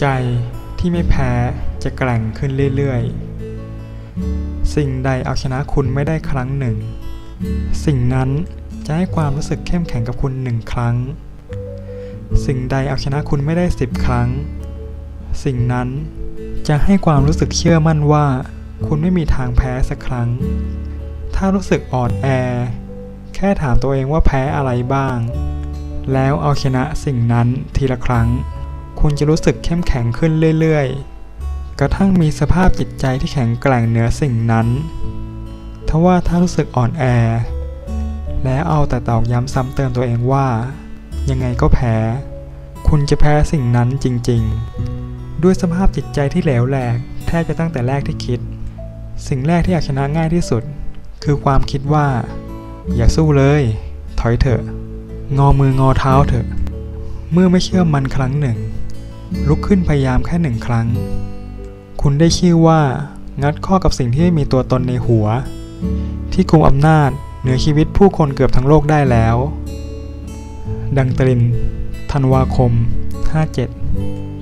ใจที่ไม่แพ้จะแกร่งขึ้นเรื่อยๆ สิ่งใดเอาชนะคุณไม่ได้ครั้งหนึ่ง สิ่งนั้นจะให้ความรู้สึกเข้มแข็งกับคุณหนึ่งครั้ง สิ่งใดเอาชนะคุณไม่ได้สิบครั้ง สิ่งนั้นจะให้ความรู้สึกเชื่อมั่นว่า คุณไม่มีทางแพ้สักครั้ง ถ้ารู้สึกอ่อนแอ แค่ถามตัวเองว่าแพ้อะไรบ้าง แล้วเอาชนะสิ่งนั้นทีละครั้ง คุณจะรู้สึกเข้มแข็งขึ้นเรื่อยๆ กระทั่งมีสภาพจิตใจที่แข็งแกร่งเหนือสิ่งนั้น ทว่าถ้ารู้สึกอ่อนแอ และเอาแต่ตอกย้ำซ้ำเติมตัวเองว่า ยังไงก็แพ้ คุณจะแพ้สิ่งนั้นจริงๆ ด้วยสภาพจิตใจที่เหลวแหลกแทบจะตั้งแต่แรกที่คิด สิ่งแรกที่อยากชนะง่ายที่สุด คือความคิดว่า อย่าสู้เลย ถอยเถอะ งอมืองอเท้าเถอะเมื่อไม่เชื่อมันครั้งหนึ่ง ลุกขึ้นพยายามแค่หนึ่งครั้ง คุณได้ชื่อว่า งัดข้อกับสิ่งที่ไม่มีตัวตนในหัว ที่กุมอำนาจเหนือชีวิตผู้คนเกือบทั้งโลกได้แล้ว ดังตริน ธันวาคม 57